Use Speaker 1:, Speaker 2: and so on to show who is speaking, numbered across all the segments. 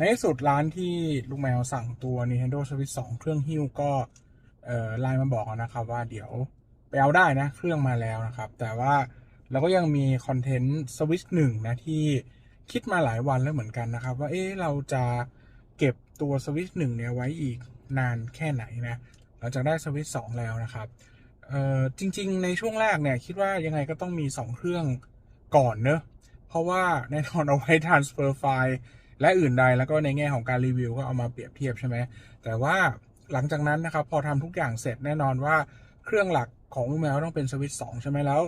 Speaker 1: ในที่สุดร้านที่ลุงแมวสั่งตัว Nintendo Switch 2 เครื่องหิ้วก็ไลน์มาบอกนะครับว่าเดี๋ยวไปเอาได้นะ เครื่องมาแล้วนะครับ แต่ว่าเราก็ยังมีคอนเทนต์ Switch 1นะที่คิดมาหลายวันแล้วเหมือนกันนะครับ ว่าเอ๊เราจะเก็บตัว Switch 1เนี่ยไว้อีกนานแค่ไหนนะหลังจากได้ Switch 2แล้วนะครับเอ่อจริง ๆ ในช่วงแรกเนี่ยคิดว่ายังไงก็ต้องมี 2 เครื่องก่อนเนอะเพราะว่าแน่นอนเอาไว้ transfer ไฟล์ และอื่นใดแล้วก็ในแง่ของการรีวิวก็เอามาเปรียบเทียบใช่ไหมแต่ว่าหลังจากนั้นนะครับพอทำทุกอย่างเสร็จแน่นอนว่าเครื่องหลักของลูกแมวต้องเป็นสวิตช์2ใช่ไหมแล้ว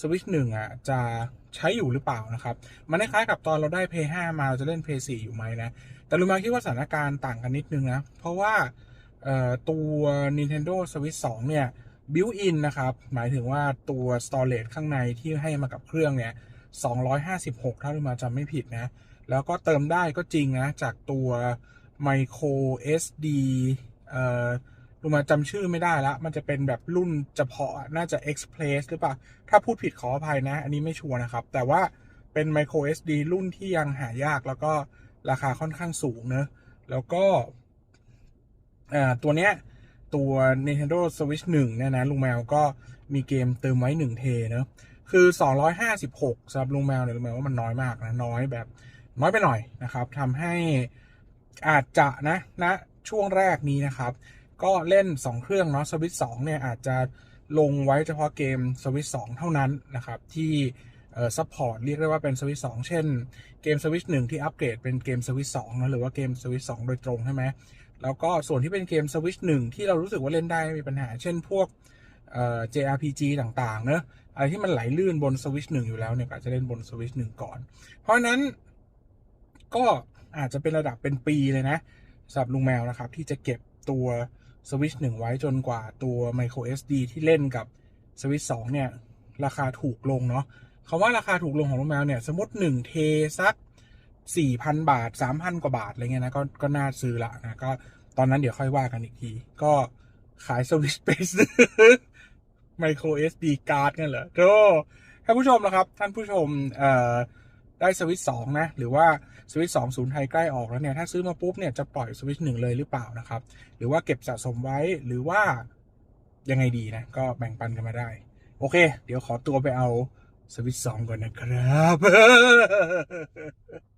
Speaker 1: สวิตช์1อะจะใช้อยู่หรือเปล่านะครับ มันคล้ายกับตอนเราได้ Play 5 มาเราจะเล่น Play 4 อยู่ไหมนะ แต่ลูกแมวคิดว่าสถานการณ์ต่างกันนิดนึงนะ เพราะว่าตัว Nintendo Switch 2 เนี่ยบิวอินนะครับ หมายถึงว่าตัว storage ข้างในที่ให้มากับเครื่องเนี่ย256 ถ้าลูกมาจำไม่ผิดนะ แล้วก็เติมได้ก็จริงนะ จากตัว micro SD เอ่อลูกมาจำชื่อไม่ได้ละ มันจะเป็นแบบรุ่นเฉพาะน่าจะ Express หรือเปล่า ถ้าพูดผิดขออภัยนะ อันนี้ไม่ชัวร์นะครับ แต่ว่าเป็น micro SD รุ่นที่ยังหายากแล้วก็ราคาค่อนข้างสูงเนอะแล้วก็ตัวเนี้ยตัว Nintendo Switch 1เนี่ยนะลุงแมวก็มีเกมเติมไว้ 1 เทเนอะคือ 256สำหรับลุงแมวเนี่ยลุงแมวว่ามันน้อยมากนะ น้อยแบบ น้อยไปหน่อยนะครับทำให้อาจจะนะณนะช่วงแรกนี้นะครับ ก็เล่น 2 เครื่องเนาะ Switch 2เนี่ยอาจจะลงไว้เฉพาะเกม Switch 2เท่านั้นนะครับ ที่ซัพพอร์ตเรียกได้ว่าเป็น Switch 2เช่น เกม Switch 1ที่อัปเกรดเป็นเกม Switch 2นะหรือว่าเกม Switch 2โดยตรงใช่ไหมแล้วก็ส่วนที่เป็นเกม Switch 1ที่เรารู้สึกว่าเล่นได้ไม่มีปัญหา เช่นพวกเอ่อ JRPG ต่างๆเนอะอะไรที่มันไหลลื่นบน Switch 1อยู่แล้วเนี่ยก็อาจจะเล่นบน Switch 1ก่อน เพราะนั้น ก็อาจจะเป็นระดับเป็นปีเลยนะสำหรับลุงแมวนะครับ ที่จะเก็บตัว Switch 1ไว้จนกว่าตัว Micro SD ที่เล่นกับ Switch 2เนี่ย ราคาถูกลงเนาะคำว่าราคาถูกลงของลุงแมวเนี่ย สมมติ 1 เทสัก 4,000 บาท 3,000 กว่าบาทอะไรเงี้ยนะก็ก็น่าซื้อละนะก็ตอนนั้นเดี๋ยวค่อยว่ากันอีกที ก็ขายสวิตช์ไปซื้อ micro SD card กันเหรอโธ่ท่านผู้ชมนะครับ ท่านผู้ชมเอ่อ ได้สวิตสองนะ หรือว่าสวิตสองศูนย์ไทยใกล้ออกแล้วเนี่ย ถ้าซื้อมาปุ๊บเนี่ยจะปล่อยสวิตหนึ่งเลยหรือเปล่านะครับ หรือว่าเก็บสะสมไว้ หรือว่ายังไงดีนะ ก็แบ่งปันกันมาได้ โอเค เดี๋ยวขอตัวไปเอาสวิตสองก่อนนะครับ